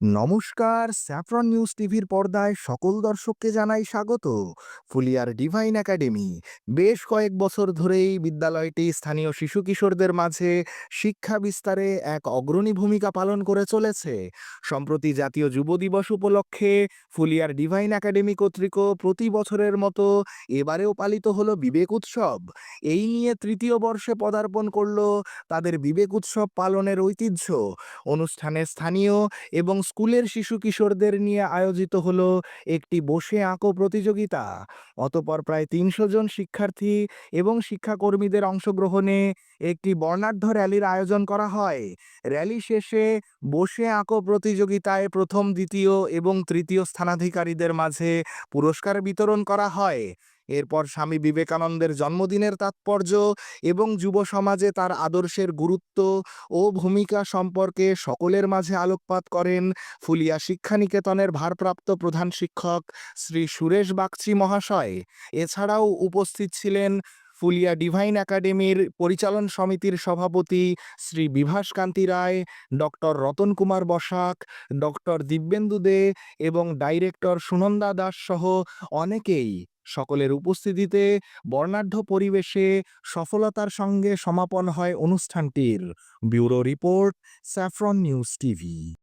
নমস্কার, saffron news টিভির পর্দায় সকল দর্শককে জানাই স্বাগত। ফুলিয়ার ডিভাইন একাডেমি। বেশ কয়েক বছর ধরেই বিদ্যালয়টি স্থানীয় শিশু কিশোরদের মাঝে শিক্ষা বিস্তারে এক অগ্রণী ভূমিকা পালন করে চলেছে। সম্প্রতি জাতীয় যুব দিবস উপলক্ষে ফুলিয়ার ডিভাইন একাডেমি কর্তৃক প্রতি বছরের মতো এবারেও পালিত হলো বিবেক উৎসব। এই নিয়ে তৃতীয় বর্ষে পদার্পণ করল তাদের বিবেক উৎসব পালনের ঐতিহ্য। অনুষ্ঠানে স্থানীয় এবং স্কুলের শিশু কিশোরদের নিয়ে আয়োজিত হলো একটি বসে আঁকো প্রতিযোগিতা। অতপর প্রায় তিনশো জন শিক্ষার্থী এবং শিক্ষাকর্মীদের অংশগ্রহণে একটি বর্ণাঢ্য র্যালির আয়োজন করা হয়। র্যালি শেষে বসে আঁকো প্রতিযোগিতায় প্রথম, দ্বিতীয় এবং তৃতীয় স্থানাধিকারীদের মাঝে পুরস্কার বিতরণ করা হয়। এরপর স্বামী বিবেকানন্দের জন্মদিনের তাৎপর্য এবং যুব সমাজে তার আদর্শের গুরুত্ব ও ভূমিকা সম্পর্কে সকলের মাঝে আলোকপাত করেন ফুলিয়া শিক্ষানিকেতনের ভারপ্রাপ্ত প্রধান শিক্ষক শ্রী সুরেশ বাগচি মহাশয়। এছাড়াও উপস্থিত ছিলেন ফুলিয়া ডিভাইন একাডেমির পরিচালন সমিতির সভাপতি শ্রী বিভাস কান্তি রায়, ডক্টর রতন কুমার বসাক, ডক্টর দিব্যেন্দু দে এবং ডাইরেক্টর সুনন্দা দাস সহ অনেকেই সকলের উপস্থিতিতে বর্ণাঢ্য পরিবেশে সফলতার সঙ্গে সমাপন হয় অনুষ্ঠানটির। Bureau report saffron news TV.